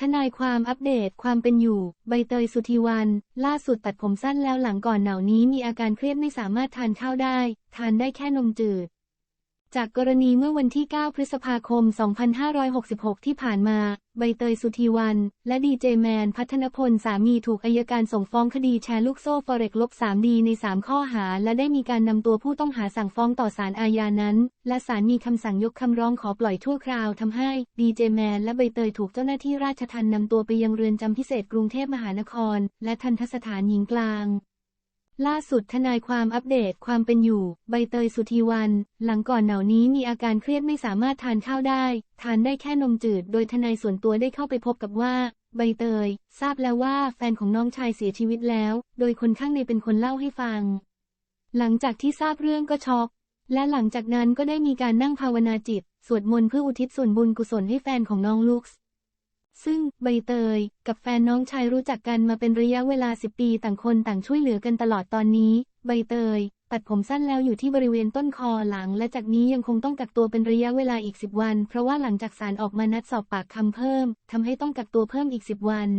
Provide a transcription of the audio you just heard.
ทนายความอัปเดตความเป็นอยู่ ใบเตยสุธีวัน ล่าสุดตัดผมสั้นแล้วหลังก่อนหนาวนี้มีอาการเครียดไม่สามารถทานข้าวได้ ทานได้แค่นมจืด จากกรณีเมื่อวันที่ 9 พฤษภาคม 2566 ที่ผ่านมา ใบเตยสุธีวัน และดีเจแมน พัฒนพลสามีถูกอายการส่งฟ้องคดีแชร์ลูกโซ่ฟอเร็กลบ3ดีใน 3 ข้อหา และได้มีการนำตัวผู้ต้องหาสั่งฟ้องต่อศาลอาญานั้น และศาลมีคำสั่งยกคำร้องขอปล่อยชั่วคราวทำให้ดีเจแมนและใบเตยถูกเจ้าหน้าที่ราชทัณฑ์นำตัวไปยังเรือนจำพิเศษกรุงเทพมหานคร และทันทสถานหญิงกลาง ล่าสุดทนายความอัปเดตความเป็นอยู่ ใบเตยสุธีวัน หลังก่อนเหนานี้มีอาการเครียดไม่สามารถทานข้าวได้ ทานได้แค่นมจืด โดยทนายส่วนตัวได้เข้าไปพบกับว่า ใบเตย ทราบแล้วว่าแฟนของน้องชายเสียชีวิตแล้ว โดยคนข้างในเป็นคนเล่าให้ฟัง หลังจากที่ทราบเรื่องก็ช็อก และหลังจากนั้นก็ได้มีการนั่งภาวนาจิต สวดมนต์เพื่ออุทิศส่วนบุญกุศลให้แฟนของน้องลุกส์ ซึ่งใบเตย กับแฟนน้องชายรู้จักกันมาเป็นระยะเวลา 10 ปีต่างคนต่างช่วยเหลือกันตลอดตอนนี้ ใบเตย ตัดผมสั้นแล้วอยู่ที่บริเวณต้นคอหลัง และจากนี้ยังคงต้องกักตัวเป็นระยะเวลาอีก 10 วัน เพราะว่าหลังจากศาลออกมานัดสอบปากคำเพิ่มทำให้ต้องกักตัวเพิ่มอีก 10 วัน